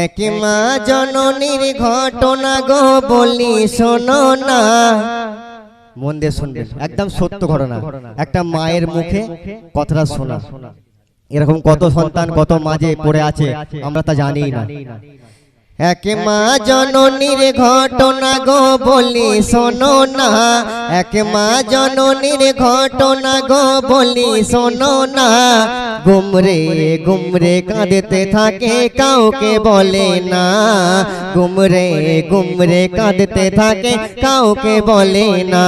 এক মা জননীর ঘটনা গো বলি শোনো না। মন দিয়ে শুনবেন, একদম সত্য ঘটনা। একটা মায়ের মুখে কথাটা শোনা। এরকম কত সন্তান, কত মাঝে পড়ে আছে, আমরা তা জানি না। এক মা জননীর ঘটনা গো বলি শোনো না। এক মা জননীর ঘটনা গো বলি শোনো না। গুমরে গুমরে কাঁদতে থাকে কাউকে বলে না। গুমরে গুমরে কাঁদতে থাকে কাউকে বলে না।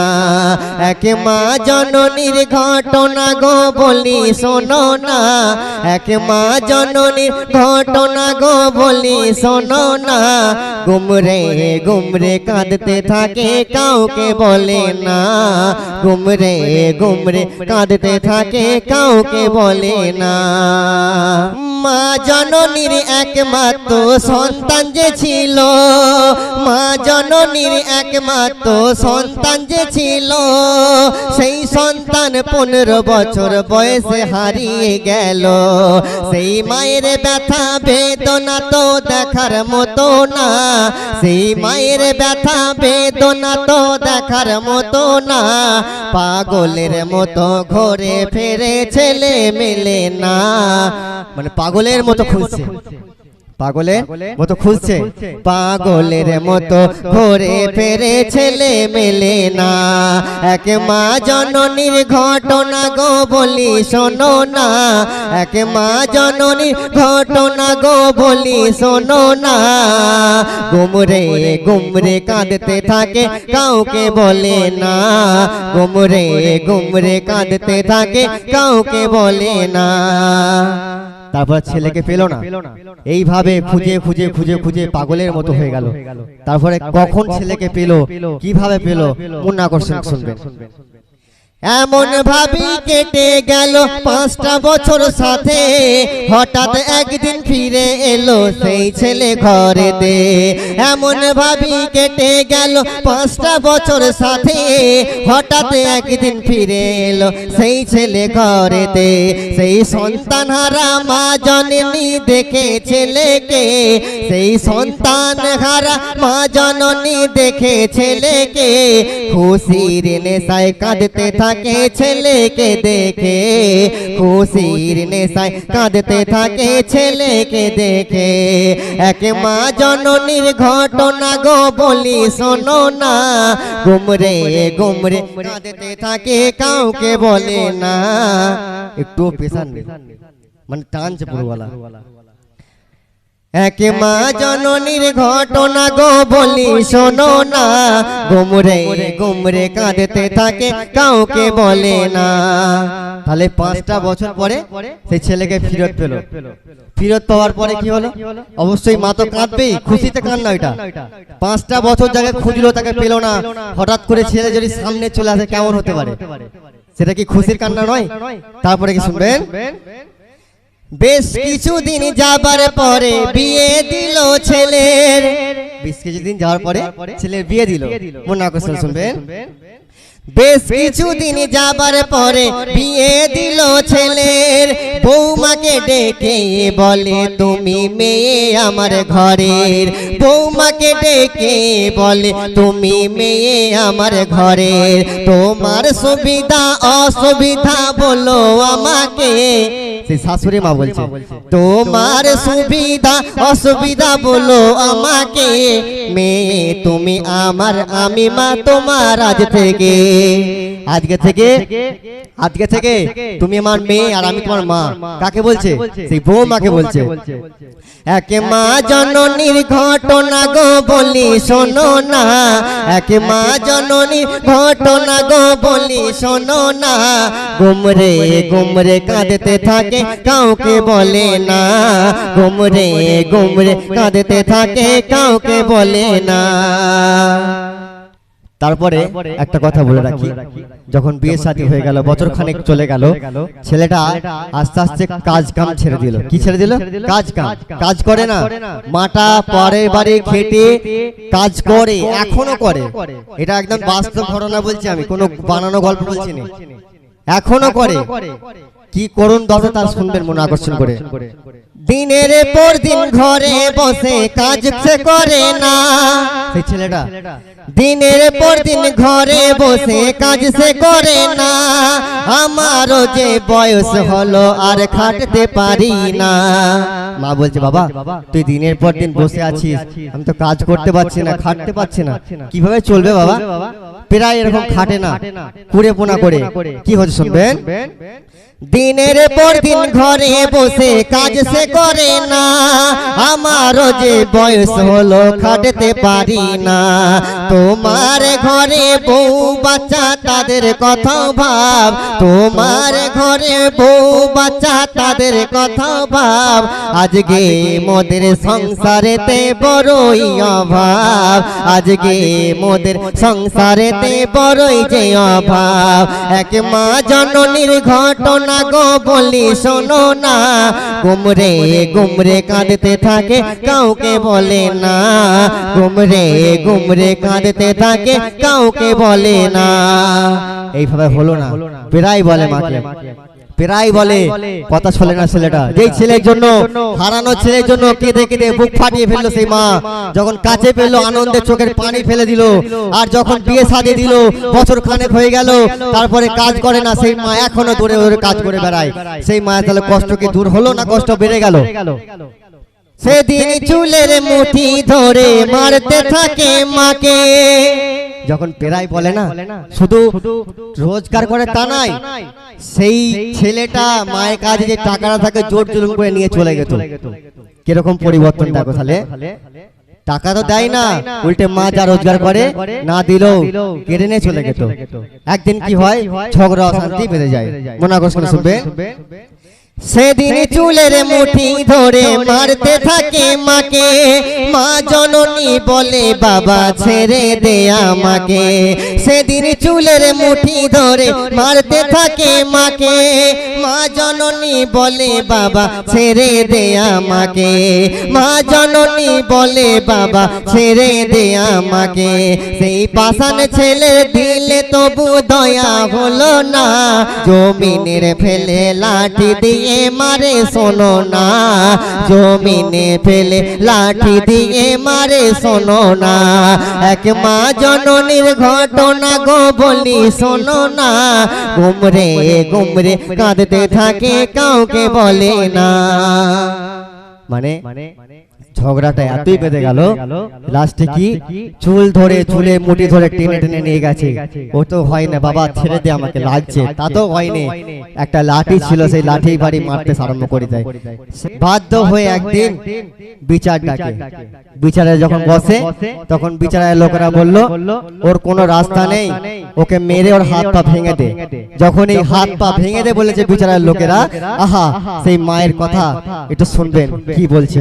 এক মা জননীর ঘটনা গো বলি শোনো না। এক মা জননীর ঘটনা গো বলি শোনো না গুমরে গুমরে কাঁদতে থাকে কাউকে বলে না গুমরে গুমরে কাঁদতে থাকে কাউকে বলে না মা জননীর একমাত্র সন্তান যে ছিল, মা জননীর একমাত্র সন্তান যে ছিল, সেই সন্তান পনেরো বছর বয়সে হারিয়ে গেল। সেই মায়ের ব্যথা বেদনা তো দেখার মতো না, সেই মায়ের ব্যথা বেদনা তো দেখার মতো না, পাগলের মতো ঘরে ফেরে ছেলে মেলে না। মানে পাগলের মতো খুঁজছে পাগলের মতো খুঁজছে পাগলের মতো ঘরে ফেরে ছেলে মেলে না। এক মা জননীর ঘটনা গো বলি শোনো না। এক মা জননীর ঘটনা গো বলি শোনো না। গুমরে গুমরে কাঁদতে থাকে কাউকে বলে না। গুমরে গুমরে কাঁদতে থাকে কাউকে বলে না। তারপর ছেলেকে পেল না। এইভাবে খুঁজে খুঁজে খুঁজে খুঁজে পাগলের মতো হয়ে গেল। তারপরে কখন ছেলেকে পেল? কীভাবে পেল? কোন আকর্ষণ শুনবেন। এমন ভাবি কেটে গেল পাঁচটা বছর সাথে। হঠাৎ একদিন ফিরে এলো সেই ছেলে ঘরে দে এমন ভাবি কেটে গেল পাঁচটা বছর সাথে। হঠাৎ একদিন ফিরে এলো সেই ছেলে ঘরে দে সেই সন্তান হারা মা জননী দেখে ছেলেকে। সেই সন্তান হারা মা জননী দেখে ছেলেকে। খুশির নেশায় কাঁদতে থাকে ছেলেকে দেখে, খুশির নেশায় কাঁদতে থাকে ছেলেকে দেখে। এক মা জননীর ঘটনা গো বলি শোনো না, গুমরে গুমরে কাঁদতে থাকে, কাউকে বলে না। একটু পেশান মানে টানছে পুরোওয়ালা এক মা জননীর ঘটনা গো বলি শোনো না। গুমরে গুমরে কাঁদতে থাকে কাউকে বলে না। তাহলে পাঁচটা বছর পরে সেই ছেলেকে ফিরত পেল। ফিরত পাওয়ার পরে কি হলো? অবশ্যই মা তো কাঁদবেই। খুশিতে কান্না ওইটা পাঁচটা বছর জায়গায় খুঁজলো তাকে পেল না। হঠাৎ করে ছেলে যদি সামনে চলে আসে কেমন হতে পারে? সেটা কি খুশির কান্না নয়? তারপরে কি শুনবেন? বেশ কিছুদিন যাবার পরে বিয়ে দিল ছেলের। বেশ কিছুদিন যাওয়ার পরে ছেলের বিয়ে দিল। মন আকর্ষণ শুনবেন? বেশ কিছুদিন যাবার পরে বিয়ে দিল ছেলের। বৌমাকে ডেকে বলে তুমি মেয়ে আমার ঘরের। বৌমাকে ডেকে বলে তুমি মেয়ে আমার ঘরের। তোমার সুবিধা অসুবিধা বলো আমাকে। সেই শাশুড়ি মা বলছে তোমার সুবিধা অসুবিধা বলো আমাকে। মেয়ে তুমি আমার আমি মা তোমার আজ থেকে আজকে থেকে আজকে থেকে তুমি আমার মেয়ে আর আমি তোমার মা। কাকে বলছে? সেই বউ মাকে বলছে। এক মা জননীর ঘটনা গো বলি শোনো না। এক মা জননীর ঘটনা গো বলি শোনো না। গুমরে গুমরে কাঁদতে থাকে কাউকে বলে না। গুমরে গুমরে কাঁদতে থাকে কাউকে বলে না। তারপরে একটা কথা বলে রাখি যখন বিয়ে শাদী হয়ে গেল বছর খানেক চলে গেল ছেলেটা আস্তে আস্তে কাজ কাম ছেড়ে দিল। কি ছেড়ে দিল? কাজ কাম। কাজ করে না। মাটা পরে বাড়ি খেটে কাজ করে এখনও করে। এটা একদম বাস্তব ঘটনা বলছি আমি কোনো বানানো গল্প বলছি না। এখনও করে। কি করুন দশা তার শুনবেন মনে আকর্ষণ করে। দিনের পর দিন ঘরে বসে কাজ করে না। ছেলেটা? দিনের পর দিন ঘরে বসে কাজ সে করে না। আমারও যে বয়স হলো আর খাটতে পারি না। মা বলছে, বাবা, তুই দিনের পর দিন বসে আছিস। আমি তো কাজ করতে পারছি না, খাটতে পারছি না। কীভাবে চলবে বাবা? প্রায় এরকম খাটে না, কুড়ে পোনা করে। কি হচ্ছে শুনবেন? দিনের পর দিন ঘরে বসে কাজ সে করে না। আমারও যে বয়স হলো, খাটতে পারি না। তোমার ঘরে বউ বাচ্চা, তাদের কথা ভাব। তোমার ঘরে বউ বাচ্চা, তাদের কথা ভাব। আজকে মোদের সংসারেতে বড়ই অভাব। আজকে মোদের সংসারেতে বড়ই যে অভাব। এক মা জননীর ঘটনা গো বলি শোনো না। গুমরে গুমরে কাঁদতে থাকে, কাউকে বলে না। গুমরে গুমরে কাঁদতে থাকে, কাউকে বলে না। এইভাবে হলো না। প্রায় বলে মাকে। প্রায় বলে কথা চলে না ছেলেটা। যেই ছেলের জন্য হারানো ছেলের জন্য কেঁদে কেঁদে বুক ফাটিয়ে ফেলল সেই মা। যখন কাছে পেল আনন্দে চোখের পানি ফেলে দিল। আর যখন বিয়ে সাদে দিল বছর খানেক হয়ে গেল তারপরে কাজ করে না সেই মা এখনও দূরে দূরে কাজ করে বেড়ায়। সেই মা তাহলে কষ্ট কি দূর হলো না কষ্ট বেড়ে গেল? সেদিন চুলের মুঠি ধরে মারতে থাকে মাকে। যখন পেরাই বলে না শুধু রোজগার করে তা নাই সেই ছেলেটা মায়ের কাছে যে টাকাটা থাকে জোর জুলুম করে নিয়ে চলে গেত। কীরকম পরিবর্তন দেখো তাহলে টাকা তো দেয় না উল্টে মা যা রোজগার করে না দিলেও কেড়ে নিয়ে চলে গেত। একদিন কি হয় ঝগড়া অশান্তি বেড়ে যায়। মনে আকর্ষণ শুনবে? সেদিন চুলের মুঠি ধরে মারতে থাকে মাকে। মা জননী বলে বাবা ছেড়ে দে আমাকে। সেদিন চুলের মুঠি ধরে মারতে থাকে মাকে। মা জননী বলে বাবা ছেড়ে দে আমাকে। মা জননী বলে বাবা ছেড়ে দে আমাকে। সেই পাশান ছেলে দিলে তবু দয়া হলো না। জমিনের ফেলে লাঠি দিয়ে মারে শোনো না, জমিনে ফেলে লাঠি দিয়ে মারে শোনো না। এক মা জননীর ঘটনা গো বলি শোনো না। ঘুমরে ঘুমরে কাঁদতে থাকে, কাউকে বলে না। মানে? ঝগড়াটা এতই বেঁধে গেল লাস্টে কি চুল ধরে চুলে মুঠি ধরে টেনে টেনে নিয়ে গেছে। ও তো হয় না বাবা ছেড়ে দে আমাকে লাগছে। তা তো হয়নি একটা লাঠি ছিল সেই লাঠি বাড়ি মারতে আরম্ভ করে দেয় বাধ্য হয়ে একদিন বিচার ডাকে বিচারে যখন বসে তখন বিচারের লোকেরা বলল ওর কোনো রাস্তা নেই। ওকে মেরে ওর হাত পা ভেঙে দে। যখন এই হাত পা ভেঙে দে বলেছে বিচারের লোকেরা আহা সেই মায়ের কথা একটু শুনবেন কি বলছে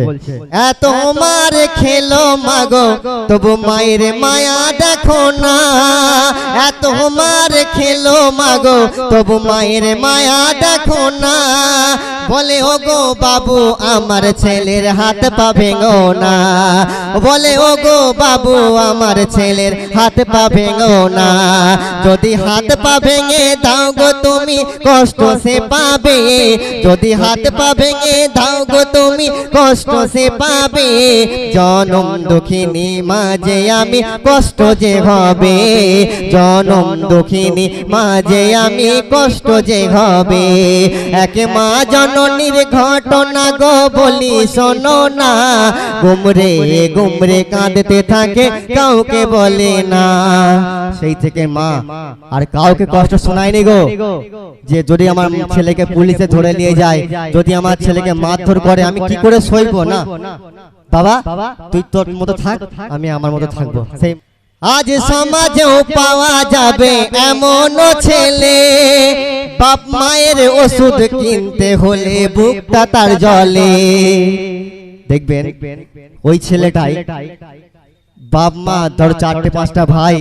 এত মার খেলো মাগো, তবু মায়ের মায়া দেখো না। এত মার খেলো মাগো, তবু মায়ের মায়া দেখো না। বলে ও গো বাবু, আমার ছেলের হাত পা ভেঙো না। বলে ও গো বাবু, আমার ছেলের হাত পা ভেঙো না। যদি হাত পা ভেঙে দাও গো তুমি, কষ্ট সে পাবে। যদি হাত পা ভেঙে দাও গো তুমি, কষ্ট সে পাবে। জনম দুঃখিনী মাঝে আমি কষ্ট যে হবে? জনম দুঃখিনী মাঝে আমি কষ্ট যে হবে? এক মা জননীর ঘটনা গো বলি শোনো না। গুমরে গুমরে কাঁদতে থাকে, কাউকে বলে না। সেই থেকে মা, আর কাউকে কষ্ট শোনায়নি গো। যে যদি আমার ছেলেকে পুলিশে ধরে নিয়ে যায়, যদি আমার ছেলেকে মারধর করে, আমি কি করে সইব না? বাবা তুই তোর মতো থাক আমি আমার মতো থাকব। সেই আজ সমাজেও পাওয়া যাবে এমন ছেলে। বাপ মায়ের ওষুধ কিনতে হলে বুকটা তার জলে। দেখবেন ওই ছেলেটাই বাপ মা ধর চারটে পাঁচটা ভাই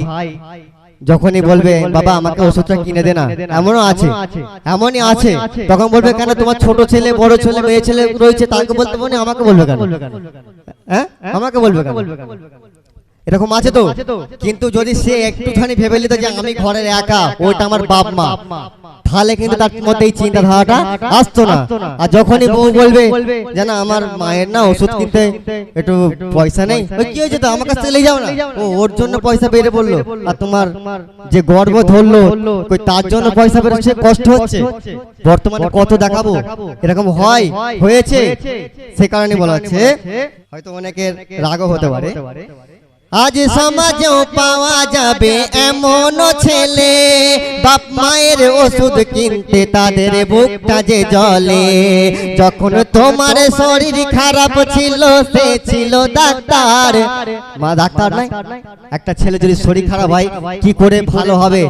যখনই বলবে বাবা আমাকে ওষুধটা কিনে দে না। এমনও আছে এমনই আছে। তখন বলবে কেন তোমার ছোট ছেলে বড় ছেলে মেয়ে ছেলে রয়েছে তাকে বলতে মনে আমাকে বলবে কেন? হ্যাঁ? আমাকে বলবে কেন? এরকম আছে তো? কিন্তু যদি সে একটুখানি ভেবে নিতে যে আমি ঘরের একা ওইটা আমার বাপ মা। তাহলে কিন্তু তার মধ্যে এই চিন্তাধারাটা আসতো না। আর যখনই বউ বলবে যে না আমার মায়ের না ওষুধ কিনতে একটু পয়সা নেই ওই কি হয়েছে তো? আমার কাছ থেকে যাও না? ও ওর জন্য পয়সা বেড়ে পড়ল আর তোমার যে গর্ব ধরলো কই তার জন্য পয়সা বেরোচ্ছে কষ্ট হচ্ছে। বর্তমানে কত দেখাবো? এরকম হয়? হয়েছে? সে কারণে বলা হচ্ছে হয়তো অনেকের রাগও হতে পারে। আজ সমাজেও পাওয়া যাবে এমন ছেলে। বাপ মায়ের ওষুধ কিনতে তাদের বুকটা যে জলে যখন তোমার শরীর খারাপ ছিল, সে ছিল ডাক্তার। মা, ডাক্তার নাই? একটা ছেলে যদি শরীর খারাপ হয়, কি করে ভালো হবে?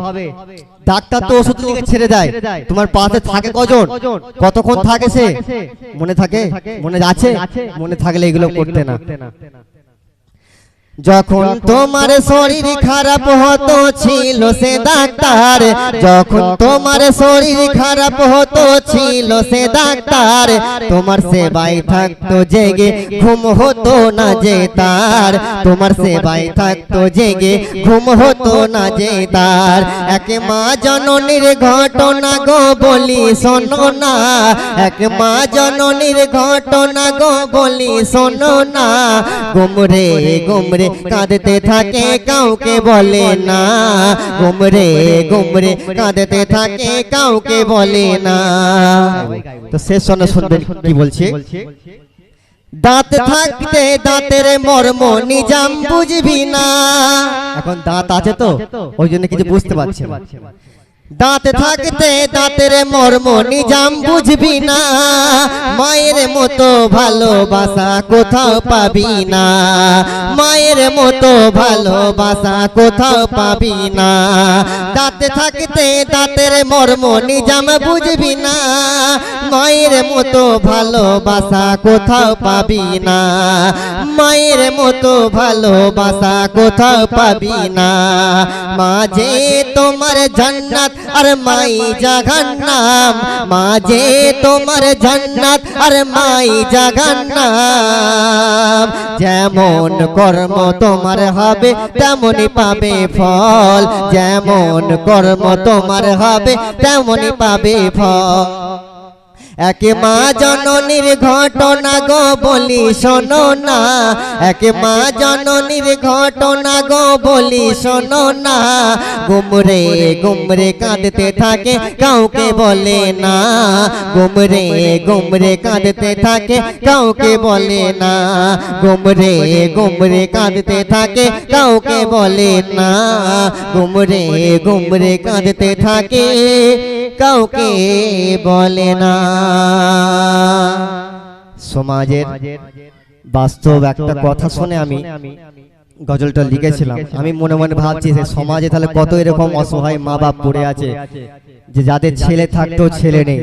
ডাক্তার তো ওষুধ লিখে ছেড়ে দেয়। তোমার পাশে থাকে কজন? কতক্ষণ থাকে সে? মনে থাকে? মনে আছে? মনে থাকলে এগুলো করতে না। যখন তোমার শরীর খারাপ হতো ছিল সে ডাক্তার। যখন তোমার শরীর খারাপ হতো ছিল সে ডাক্তার। তোমার সেবাই থাকতো জেগে ঘুম হতো না যে তার। তোমার সেবাই থাকতো জেগে ঘুম হতো না যে তার। এক মা জননীর ঘটনা গো বলি শোনো না। এক মা জননীর ঘটনা গো বলি শোনো না। গুমরে গুমরে কাঁদতে থাকে, কাউকে বলে না। গুমরে গুমরে কাঁদতে থাকে, কাউকে বলে না। তো শেষ শোনো শুনবেন কি বলছে? দাঁত থাকতে দাঁতের মর্ম নিজাম বুঝবি না। এখন দাঁত আছে তো, ওই জন্য কিছু বুঝতে পারছি দাঁত থাকতে দাঁতের মর্ম নিজাম বুঝবি না। মায়ের মতো ভালোবাসা কোথাও পাবি না। মায়ের মতো ভালোবাসা কোথাও পাবি না। দাঁত থাকতে দাঁতের মর্ম নিজাম বুঝবি না। মায়ের মতো ভালোবাসা কোথাও পাবি না। মায়ের মতো ভালোবাসা কোথাও পাবি না। মাঝে তোমার জান্নাত আর মাই জাহান্নাম, মাঝে তোমার জান্নাত, আর মাই জাহান্নাম। যেমন কর্ম তোমার হবে তেমনই পাবে ফল। যেমন কর্ম তোমার হবে তেমনই পাবে ফল। এক মা জননীর ঘটনা গো বলি শোনো না এক মা জননীর ঘটনা গো বলি শোনো না গুমরে গুমরে কাঁদতে থাকে কাউকে বলে না গুমরে গুমরে কাঁদতে থাকে কাউকে বলে না গুমরে গুমরে কাঁদতে থাকে কাউকে বলে না গুমরে গুমরে কাঁদতে থাকে কাউকে বলে না সমাজের বাস্তব একটা কথা শুনে আমি গজলটা লিখেছিলাম। আমি মনে মনে ভাবছি যে সমাজে তাহলে কত এরকম অসহায় মা বাপ পড়ে আছে যে যাদের ছেলে থাকতেও ছেলে নেই।